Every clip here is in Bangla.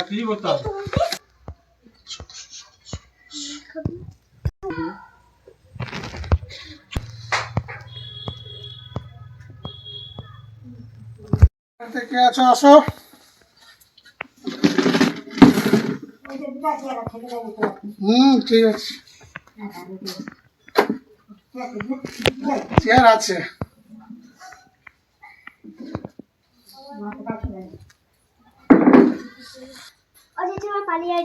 কিছু করতে হবে। থেকে আছো? আসো। হুম ঠিক আছে। চেয়ার আছে। পালিয়ে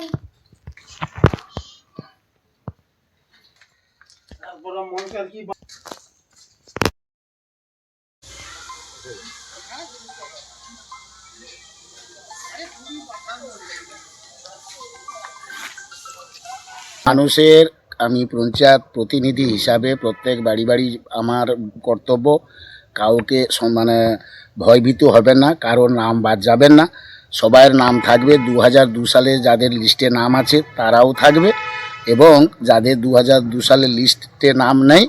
তারপরে মনকে কি মানুষের আমি পঞ্চায়েত প্রতিনিধি হিসাবে প্রত্যেক বাড়ি বাড়ি আমার কর্তব্য কাউকে মানে ভয়ভীত হবেন না কারোর নাম বাদ যাবেন না। সবাইয়ের নাম থাকবে দু হাজার দু সালে যাদের লিস্টে নাম আছে তারাও থাকবে এবং যাদের দু হাজার দু সালের লিস্টে নাম নেই,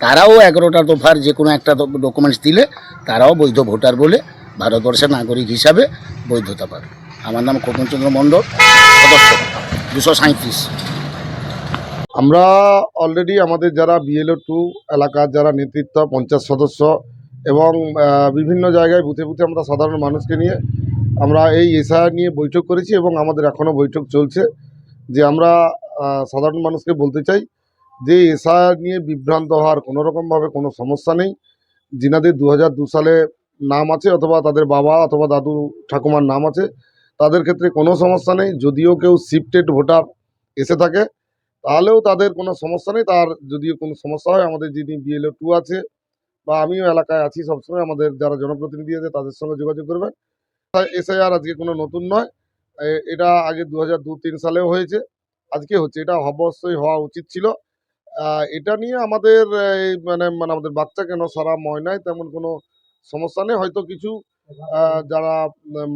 তারাও এগারোটা দফার যে কোনো একটা ডকুমেন্টস দিলে তারাও বৈধ ভোটার বলে ভারতবর্ষের নাগরিক হিসাবে বৈধতা পাবে। আমার নাম কপনচন্দ্র মণ্ডল, সদস্য, দুশো সাঁত্রিশ আমরা অলরেডি আমাদের যারা বিএলও টু এলাকার যারা নেতৃত্ব, পঞ্চায়েত সদস্য এবং বিভিন্ন জায়গায় বুথে বুথে আমরা সাধারণ মানুষকে নিয়ে আমরা এই এসআইআর নিয়ে বৈঠক করেছি এবং আমাদের এখনও বৈঠক চলছে যে আমরা সাধারণ মানুষকে বলতে চাই যে এসআইআর নিয়ে বিভ্রান্ত হওয়ার কোনো রকমভাবে কোনো সমস্যা নেই। যিনাদের দু সালে নাম আছে অথবা তাদের বাবা অথবা দাদু ঠাকুমার নাম আছে, তাদের ক্ষেত্রে কোনো সমস্যা নেই। যদিও কেউ শিফটেড ভোটার এসে থাকে, তাহলেও তাদের কোনো সমস্যা নেই। তার যদিও কোনো সমস্যা হয়, আমাদের যিনি বিএলও টু আছে বা আমিও এলাকায় আছি সবসময়, আমাদের যারা জনপ্রতিনিধি আছে তাদের সঙ্গে যোগাযোগ করবেন। এসআইআর আজকে কোনো নতুন নয়। এটা আগে দু হাজার দু তিন সালেও হয়েছে, আজকে হচ্ছে। এটা অবশ্যই হওয়া উচিত ছিল। এটা নিয়ে আমাদের এই মানে মানে আমাদের বাচ্চা কেন সারা ময়নায় তেমন কোনো সমস্যা নেই। হয়তো কিছু যারা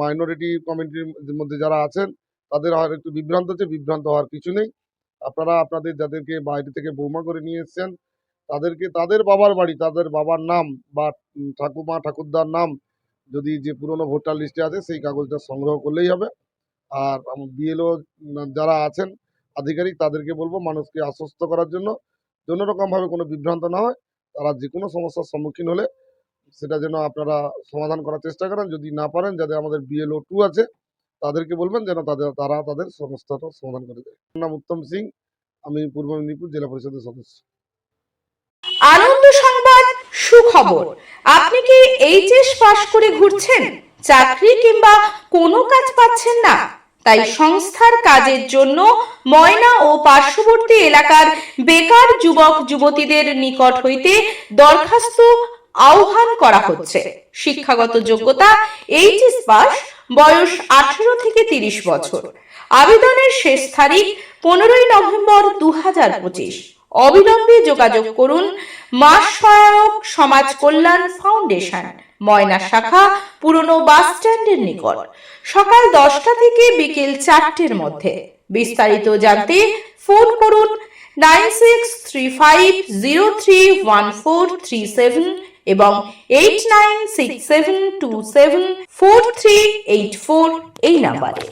মাইনরিটি কমিউনিটির মধ্যে যারা আছেন, তাদের হয়তো একটু বিভ্রান্ত হচ্ছে বিভ্রান্ত হওয়ার কিছু নেই। আপনারা আপনাদের যাদেরকে বাইরে থেকে বৌমা করে নিয়ে এসছেন, তাদেরকে, তাদের বাবার বাড়ি, তাদের বাবার নাম বা ঠাকুমা, ঠাকুরদার নাম যদি যে পুরনো ভোটার লিস্টে আছে, সেই কাগজটা সংগ্রহ করলেই হবে। আর বিএলও যারা আছেন, আধিকারিক, তাদেরকে বলব মানুষকে আশ্বস্ত করার জন্য কোনো রকমভাবে কোনো বিভ্রান্ত না হয়, তারা যে কোনো সমস্যার সম্মুখীন হলে সেটা যেন আপনারা সমাধান করার চেষ্টা করেন। যদি না পারেন, যাদের আমাদের বিএলও টু আছে, তাদেরকে বলবেন যেন তাদের, তারা তাদের সমস্যাটা সমাধান করে দেয়। নাম উত্তম সিং, আমি পূর্ব মেদিনীপুর জেলা পরিষদের সদস্য। আনন্দ সংবাদ, সুখবর। আপনি কি এইচএস পাশ করে ঘুরছেন? চাকরি কিংবা কোনো কাজ পাচ্ছেন না? তাই সংস্থার কাজের জন্য ময়না ও পার্শ্ববর্তী এলাকার বেকার যুবক, যুবতীদের নিকট হইতে দরখাস্ত আহ্বান করা হচ্ছে। শিক্ষাগত যোগ্যতা এইচএস পাস বয়স আঠেরো থেকে তিরিশ বছর। আবেদনের শেষ তারিখ পনেরোই নভেম্বর দু হাজার পঁচিশ। অবিলম্বে যোগাযোগ করুন মাস সহায়ক সমাজ কল্যাণ ফাউন্ডেশন, ময়না শাখা, পুরনো বাস স্ট্যান্ডের নিকট। সকাল দশটা থেকে বিকেল চারটের মধ্যে। বিস্তারিত জানতে ফোন করুন nine six three five zero three one four three seven এবং eight nine six seven two seven four three eight four এই নাম্বারে।